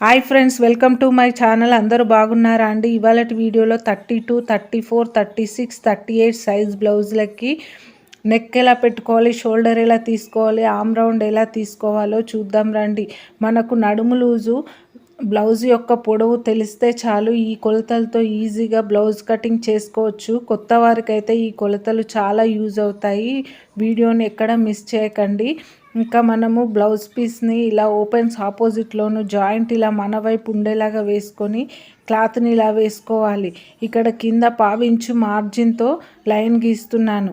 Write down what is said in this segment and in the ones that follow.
Hi friends welcome to my channel. అందరూ బాగున్నారా అండి? ఇవాళ వీడియోలో thirty two thirty four thirty six thirty eight size బ్లౌజులకి neck ఎలా పెట్టుకోవాలి షోల్డర్ ఎలా తీసుకోవాలి ఆమ్ రౌండ్ ఎలా తీసుకోవాలో చూద్దాం రండి. మనకు నడుము లూజు బ్లౌజ్ యొక్క పొడవు తెలిస్తే చాలు ఈ కొలతలతో ఈజీగా బ్లౌజ్ కటింగ్ చేసుకోవచ్చు. కొత్త వారికైతే ఈ కొలతలు చాలా యూజ్ అవుతాయి. వీడియోని ఎక్కడ మిస్ చేయకండి. ఇంకా మనము బ్లౌజ్ పీస్ని ఇలా ఓపెన్స్ ఆపోజిట్లోను జాయింట్ ఇలా మన వైపు ఉండేలాగా వేసుకొని క్లాత్ని ఇలా వేసుకోవాలి. ఇక్కడ కింద పావించు మార్జిన్తో లైన్ గీస్తున్నాను.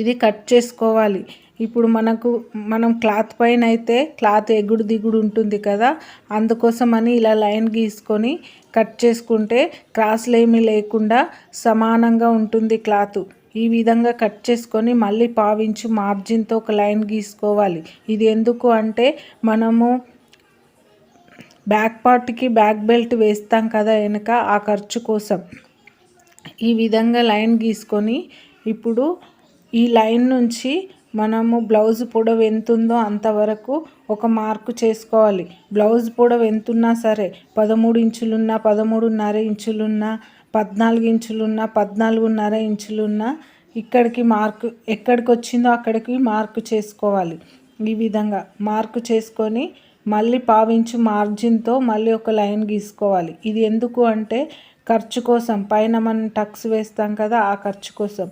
ఇది కట్ చేసుకోవాలి. ఇప్పుడు మనకు మనం క్లాత్ పైన అయితే క్లాత్ ఎగుడు దిగుడు ఉంటుంది కదా అందుకోసమని ఇలా లైన్ గీసుకొని కట్ చేసుకుంటే క్రాస్లు ఏమీ లేకుండా సమానంగా ఉంటుంది క్లాత్. ఈ విధంగా కట్ చేసుకొని మళ్ళీ పావించు మార్జిన్తో ఒక లైన్ గీసుకోవాలి. ఇది ఎందుకు అంటే మనము బ్యాక్ పార్ట్కి బ్యాక్ బెల్ట్ వేస్తాం కదా వెనుక ఆ ఖర్చు కోసం. ఈ విధంగా లైన్ గీసుకొని ఇప్పుడు ఈ లైన్ నుంచి మనము బ్లౌజ్ పొడవు ఎంతుందో అంతవరకు ఒక మార్కు చేసుకోవాలి. బ్లౌజ్ పొడవు ఎంతున్నా సరే పదమూడు ఇంచులున్నా పదమూడున్నర ఇంచులున్నా పద్నాలుగు ఇంచులున్న పద్నాలుగున్నర ఇంచులున్న ఇక్కడికి మార్కు ఎక్కడికి వచ్చిందో అక్కడికి మార్కు చేసుకోవాలి. ఈ విధంగా మార్కు చేసుకొని మళ్ళీ పావించు మార్జిన్తో మళ్ళీ ఒక లైన్ గీసుకోవాలి. ఇది ఎందుకు అంటే ఖర్చు కోసం. పైన మనం టక్స్ వేస్తాం కదా ఆ ఖర్చు కోసం.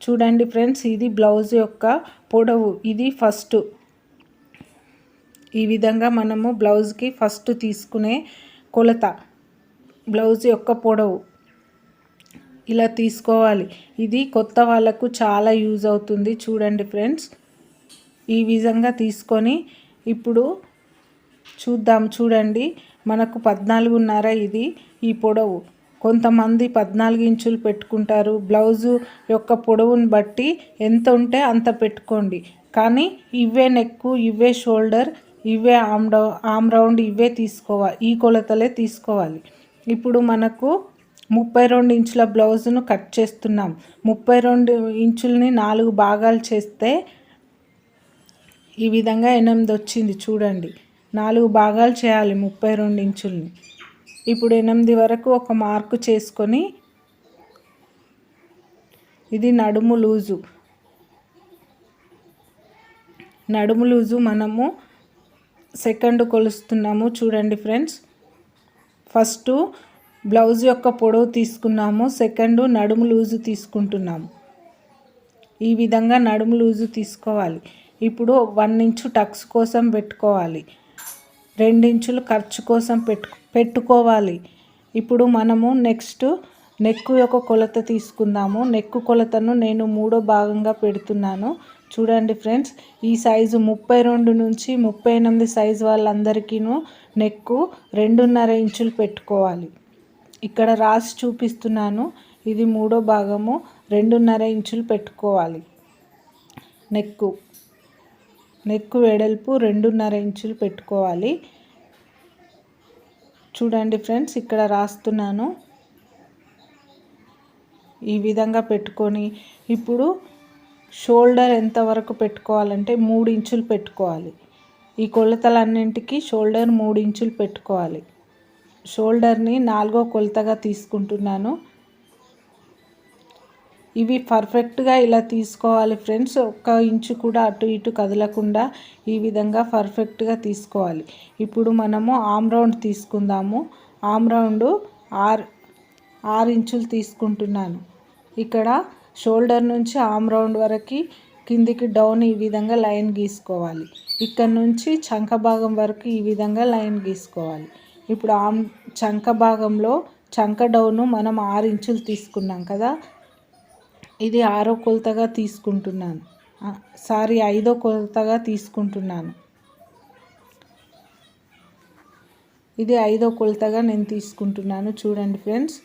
చూడండి ఫ్రెండ్స్ ఇది బ్లౌజ్ యొక్క పొడవు. ఇది ఫస్ట్. ఈ విధంగా మనము బ్లౌజ్కి ఫస్ట్ తీసుకునే కొలత. బ్లౌజ్ యొక్క పొడవు. ఇలా తీసుకోవాలి. ఇది కొత్త వాళ్ళకు చాలా యూజ్ అవుతుంది. చూడండి ఫ్రెండ్స్. ఈ విధంగా తీసుకొని ఇప్పుడు చూద్దాం. చూడండి. మనకు పద్నాలుగున్నర ఇది. ఈ పొడవు. కొంతమంది పద్నాలుగు ఇంచులు పెట్టుకుంటారు. బ్లౌజు యొక్క పొడవుని బట్టి ఎంత ఉంటే అంత పెట్టుకోండి. కానీ ఇవే నెక్కు ఇవే షోల్డర్ ఇవే ఆమ్ డౌ ఆమ్ రౌండ్ ఇవే తీసుకోవాలి ఈ కొలతలే తీసుకోవాలి. ఇప్పుడు మనకు ముప్పై రెండు ఇంచుల బ్లౌజ్ను కట్ చేస్తున్నాం. ముప్పై రెండు ఇంచుల్ని నాలుగు భాగాలు చేస్తే ఈ విధంగా ఎనిమిది వచ్చింది. చూడండి. నాలుగు భాగాలు చేయాలి ముప్పై రెండు ఇంచుల్ని. ఇప్పుడు ఎనిమిది వరకు ఒక మార్కు చేసుకొని ఇది నడుము లూజు. నడుము లూజు మనము సెకండ్ కొలుస్తున్నాము. చూడండి ఫ్రెండ్స్. ఫస్ట్ బ్లౌజ్ యొక్క పొడవు తీసుకున్నాము సెకండ్ నడుము లూజు తీసుకుంటున్నాము. ఈ విధంగా నడుము లూజు తీసుకోవాలి. ఇప్పుడు వన్ ఇంచు టక్స్ కోసం పెట్టుకోవాలి. రెండించులు ఖర్చు కోసం పెట్టు పెట్టుకోవాలి. ఇప్పుడు మనము నెక్స్ట్ నెక్కు యొక్క కొలత తీసుకుందాము. నెక్కు కొలతను నేను మూడో భాగంగా పెడుతున్నాను. చూడండి ఫ్రెండ్స్ ఈ సైజు ముప్పై రెండు నుంచి ముప్పై ఎనిమిది సైజు వాళ్ళందరికీను నెక్కు రెండున్నర ఇంచులు పెట్టుకోవాలి. ఇక్కడ రాసి చూపిస్తున్నాను. ఇది మూడో భాగము. రెండున్నర ఇంచులు పెట్టుకోవాలి. నెక్కు. నెక్కు వెడల్పు రెండున్నర ఇంచులు పెట్టుకోవాలి. చూడండి ఫ్రెండ్స్ ఇక్కడ రాస్తున్నాను. ఈ విధంగా పెట్టుకొని ఇప్పుడు షోల్డర్ ఎంతవరకు పెట్టుకోవాలంటే మూడు ఇంచులు పెట్టుకోవాలి. ఈ కొలతలన్నింటికి షోల్డర్ మూడు ఇంచులు పెట్టుకోవాలి. షోల్డర్ని నాలుగో కొలతగా తీసుకుంటున్నాను. ఇవి పర్ఫెక్ట్గా ఇలా తీసుకోవాలి ఫ్రెండ్స్. ఒక్క ఇంచు కూడా అటు ఇటు కదలకుండా ఈ విధంగా పర్ఫెక్ట్గా తీసుకోవాలి. ఇప్పుడు మనము ఆమ్ రౌండ్ తీసుకుందాము. ఆమ్ రౌండ్ ఆరు ఆరు ఇంచులు తీసుకుంటున్నాను. ఇక్కడ షోల్డర్ నుంచి ఆమ్ రౌండ్ వరకు కిందికి డౌన్ ఈ విధంగా లైన్ గీసుకోవాలి. ఇక్కడ నుంచి చంక భాగం వరకు ఈ విధంగా లైన్ గీసుకోవాలి. ఇప్పుడు ఆమ్ చంక భాగంలో చంక డౌను మనం ఆరు ఇంచులు తీసుకున్నాం కదా. ఇది ఆరో కొలతగా తీసుకుంటున్నాను. సారీ ఐదో కొలతగా తీసుకుంటున్నాను. ఇది ఐదో కొలతగా నేను తీసుకుంటున్నాను. చూడండి ఫ్రెండ్స్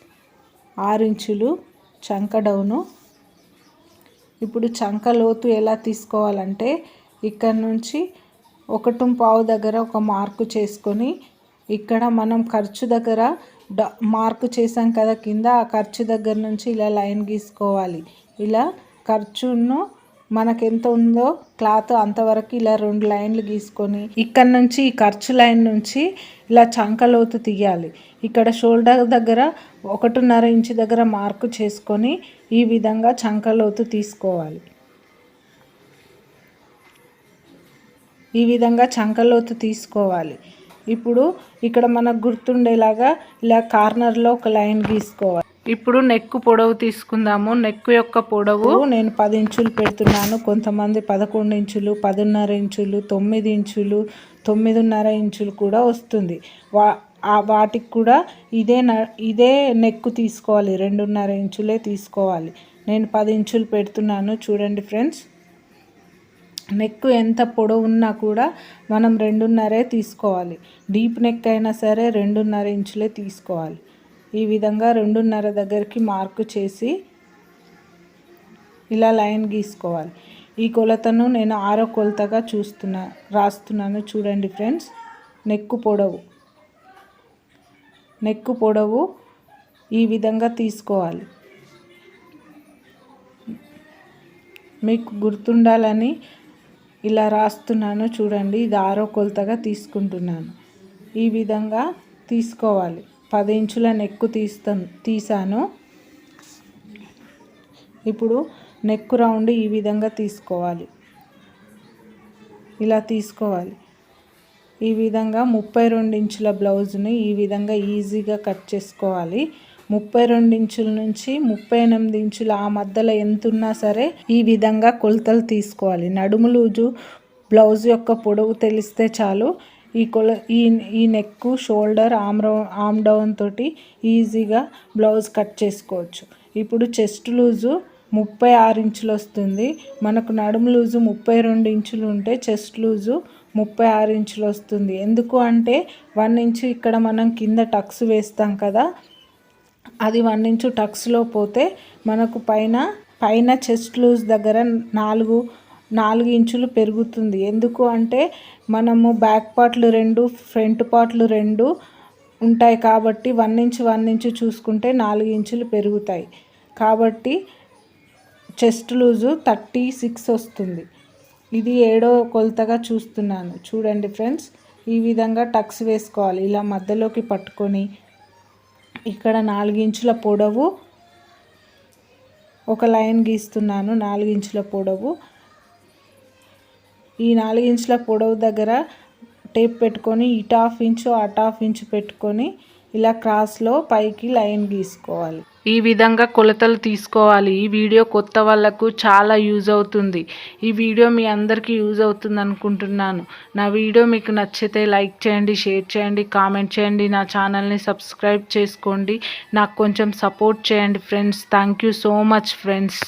ఆరు ఇంచులు చంక డౌను. ఇప్పుడు చంక లోతు ఎలా తీసుకోవాలంటే ఇక్కడ నుంచి ఒకటి పావు దగ్గర ఒక మార్కు చేసుకొని ఇక్కడ మనం ఖర్చు దగ్గర డ మార్కు చేసాం కదా కింద ఆ ఖర్చు దగ్గర నుంచి ఇలా లైన్ గీసుకోవాలి. ఇలా ఖర్చును మనకు ఎంత ఉందో క్లాత్ అంతవరకు ఇలా రెండు లైన్లు గీసుకొని ఇక్కడ నుంచి ఈ ఖర్చు లైన్ నుంచి ఇలా చంకలోతు తీయాలి. ఇక్కడ షోల్డర్ దగ్గర ఒకటిన్నర ఇంచు దగ్గర మార్కు చేసుకొని ఈ విధంగా చంకలోతు తీసుకోవాలి. ఈ విధంగా చంకలోతు తీసుకోవాలి. ఇప్పుడు ఇక్కడ మనకు గుర్తుండేలాగా ఇలా కార్నర్లో ఒక లైన్ గీసుకోవాలి. ఇప్పుడు నెక్ పొడవు తీసుకుందాము. నెక్ యొక్క పొడవు నేను పది ఇంచులు పెడుతున్నాను. కొంతమంది పదకొండు ఇంచులు పదిన్నర ఇంచులు తొమ్మిది ఇంచులు తొమ్మిదిన్నర ఇంచులు కూడా వస్తుంది. వా వాటికి కూడా ఇదే ఇదే నెక్ తీసుకోవాలి. రెండున్నర ఇంచులే తీసుకోవాలి. నేను పది ఇంచులు పెడుతున్నాను. చూడండి ఫ్రెండ్స్. నెక్ ఎంత పొడవు ఉన్నా కూడా మనం రెండున్నరే తీసుకోవాలి. డీప్ నెక్ అయినా సరే రెండున్నర ఇంచులే తీసుకోవాలి. ఈ విధంగా రెండున్నర దగ్గరికి మార్కు చేసి ఇలా లైన్ గీసుకోవాలి. ఈ కొలతను నేను ఆరో కొలతగా చూస్తున్నా రాస్తున్నాను చూడండి ఫ్రెండ్స్. నెక్కు పొడవు. నెక్కు పొడవు ఈ విధంగా తీసుకోవాలి. మీకు గుర్తుండాలని ఇలా రాస్తున్నాను చూడండి ఇది ఆరో కొలతగా తీసుకుంటున్నాను. ఈ విధంగా తీసుకోవాలి. పది ఇంచుల నెక్కు తీస్తాను తీసాను ఇప్పుడు నెక్కు రౌండ్ ఈ విధంగా తీసుకోవాలి. ఇలా తీసుకోవాలి. ఈ విధంగా ముప్పై రెండు ఇంచుల బ్లౌజ్ని ఈ విధంగా ఈజీగా కట్ చేసుకోవాలి. ముప్పై రెండు ఇంచుల నుంచి ముప్పై ఎనిమిది ఇంచుల ఆ మధ్యలో ఎంత ఉన్నా సరే ఈ విధంగా కొలతలు తీసుకోవాలి. నడుము లూజు బ్లౌజ్ యొక్క పొడవు తెలిస్తే చాలు. ఈ కొల ఈ ఈ నెక్ షోల్డర్ ఆమ్ రౌ ఆమ్ డౌన్ తోటి ఈజీగా బ్లౌజ్ కట్ చేసుకోవచ్చు. ఇప్పుడు చెస్ట్ లూజు ముప్పై ఆరు ఇంచులు వస్తుంది. మనకు నడుము లూజు ముప్పై రెండు ఇంచులు ఉంటే చెస్ట్ లూజు ముప్పై ఆరు ఇంచులు వస్తుంది. ఎందుకు అంటే వన్ ఇంచు ఇక్కడ మనం కింద టక్స్ వేస్తాం కదా అది వన్ ఇంచు టక్స్లో పోతే మనకు పైన పైన చెస్ట్ లూజ్ దగ్గర నాలుగు నాలుగు ఇంచులు పెరుగుతుంది. ఎందుకు అంటే మనము బ్యాక్ పార్ట్లు రెండు ఫ్రంట్ పార్ట్లు రెండు ఉంటాయి కాబట్టి వన్ ఇంచ్ వన్ ఇంచు చూసుకుంటే నాలుగు ఇంచులు పెరుగుతాయి. కాబట్టి చెస్ట్ లూజు థర్టీ సిక్స్ వస్తుంది. ఇది ఏడో కొలతగా చూస్తున్నాను. చూడండి ఫ్రెండ్స్ ఈ విధంగా టక్స్ వేసుకోవాలి. ఇలా మధ్యలోకి పట్టుకొని ఇక్కడ నాలుగించుల పొడవు ఒక లైన్ గీస్తున్నాను నాలుగించుల పొడవు. ఈ నాలుగించుల పొడవు దగ్గర టేప్ పెట్టుకొని ఇటు హాఫ్ ఇంచు అటు హాఫ్ ఇంచు పెట్టుకొని ఇలా క్రాస్లో పైకి లైన్ గీసుకోవాలి. ఈ విధంగా కొలతలు తీసుకోవాలి. ఈ వీడియో కొత్త వాళ్ళకు చాలా యూజ్ అవుతుంది. ఈ వీడియో మీ అందరికీ యూజ్ అవుతుంది అనుకుంటున్నాను. నా వీడియో మీకు నచ్చితే లైక్ చేయండి షేర్ చేయండి కామెంట్ చేయండి. నా ఛానల్ని సబ్స్క్రైబ్ చేసుకోండి. నాకు కొంచెం సపోర్ట్ చేయండి friends. Thank you so much friends.